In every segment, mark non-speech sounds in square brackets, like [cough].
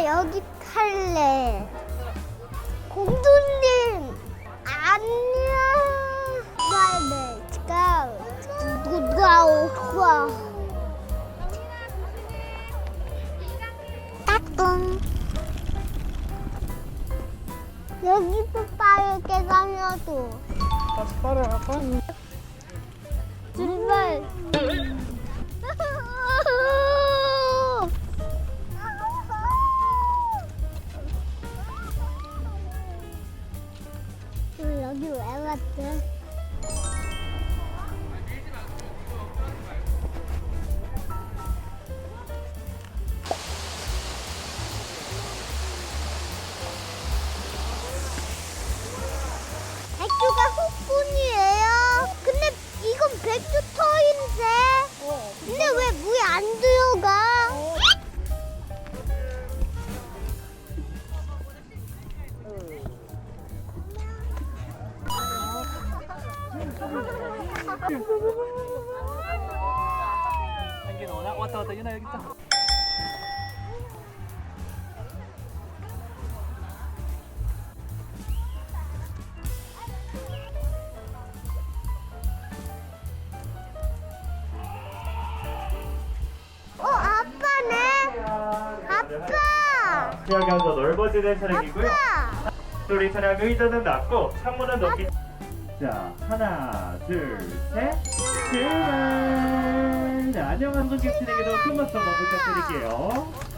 나 여기 탈래. 공주님, 안녕. Let's go. 누가 오고. 따뚱. 여기도 빠르게 다녀도. 다시 따라갈까? 출발. 여 한개 넣어놔? 왔다 왔다 유나 여기 있다 어, 아빠네. 아빠. 시야가 더 넓어지는 차량이고요. 아빠. 차량 의자는 낮고 창문은 높이. 자 하나 둘 셋 출발. 자, 안녕 한국객진에게도 큰 박수 한번 부탁드릴게요.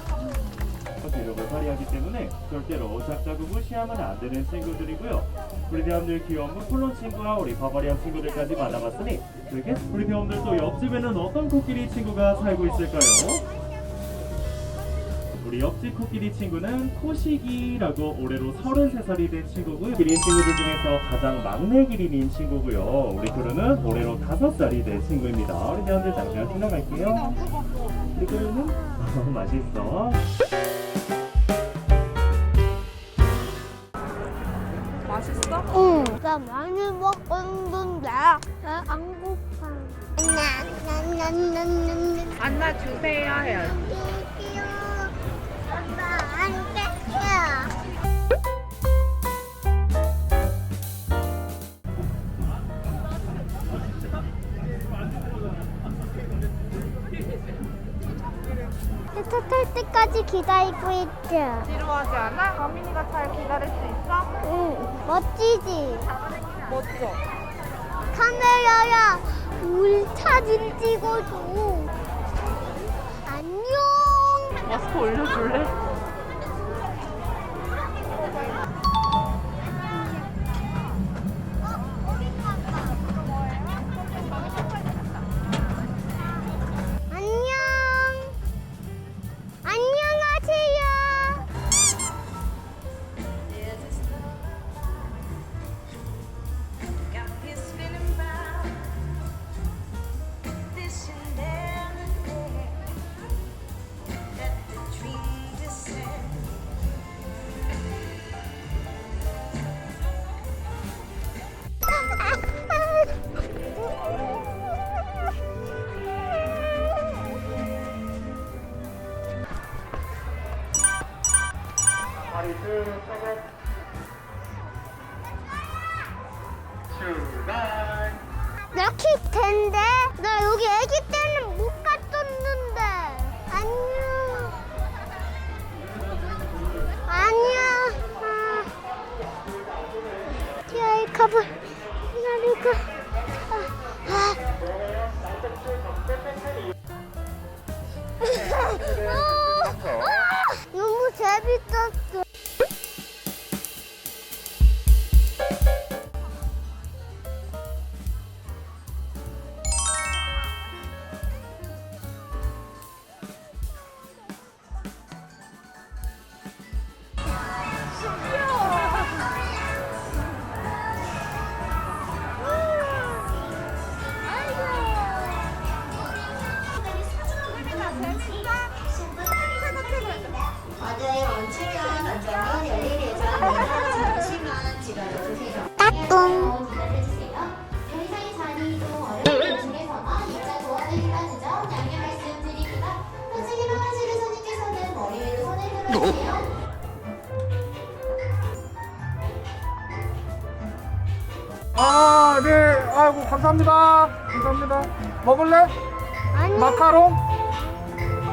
대륙을 발휘하기 때문에 절대로 작자고 무시하면 안 되는 친구들이고요. 우리 대원들 귀여운 무플론 친구와 우리 바바리아 친구들까지 만나봤으니 그렇게 우리 대원들 또 옆집에는 어떤 코끼리 친구가 살고 있을까요? 우리 옆집 코끼리 친구는 코시기라고 올해로 33살이 된 친구고요. 기린 친구들 중에서 가장 막내 기린인 친구고요. 우리 크루는 올해로 5살이 된 친구입니다. 우리 대원들 잠시만 지나갈게요. 우리 크루는 어, [laughs] 맛있어. 맛있어? 응. 나 많이 먹었는데 안 고파. 안나 주세요 해야지 때까지 기다리고 있죠. 지루하지 않아? 가민이가 잘 기다릴 수 있어? 응, 멋지지. 멋져 카메라야, 우리 사진 찍어줘. 안녕. 마스크 올려줄래? 출발. 럭키 텐데? 나 여기 아기 때는 못 갔었는데. 안녕. 안녕. 아. 티아이 가봐. 기다리고 아, 아. 아, [laughs] 너무 재밌었어 아, 네. 아이고, 감사합니다. 감사합니다. 먹을래? 아니 마카롱?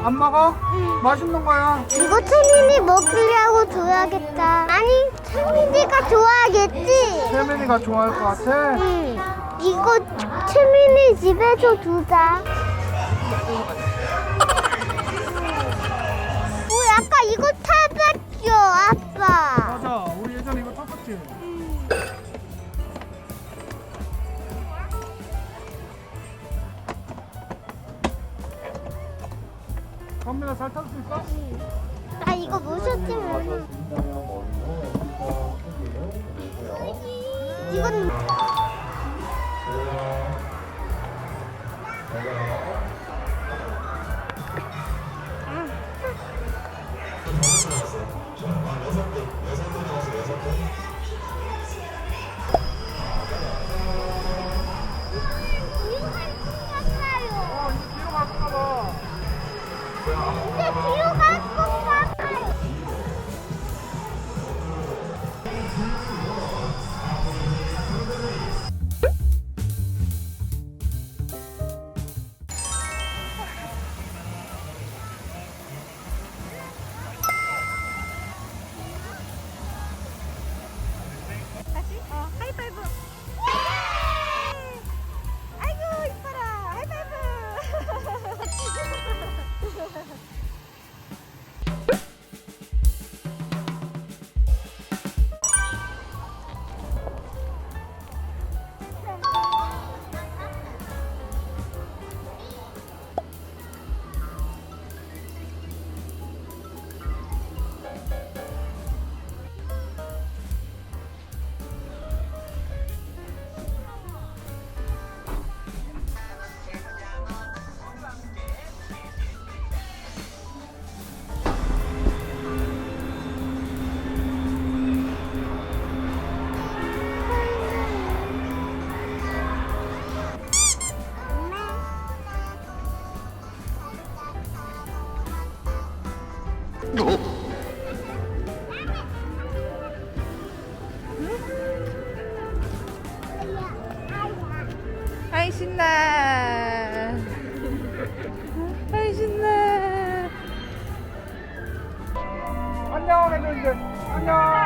안 먹어? 맛있는 거야. 이거 채민이 먹으려고 줘야겠다 아니 채민이가 좋아하겠지 세민이가 좋아할 것 같아. 응 이거 채민이 집에서 두자 예전에 이거 탔었지. 선민아 잘탈수 있어? 나 이거 무섭지만 이건 다시 어 하이파이 신나. 아이 신나. 안녕, 해줘 이제. 안녕.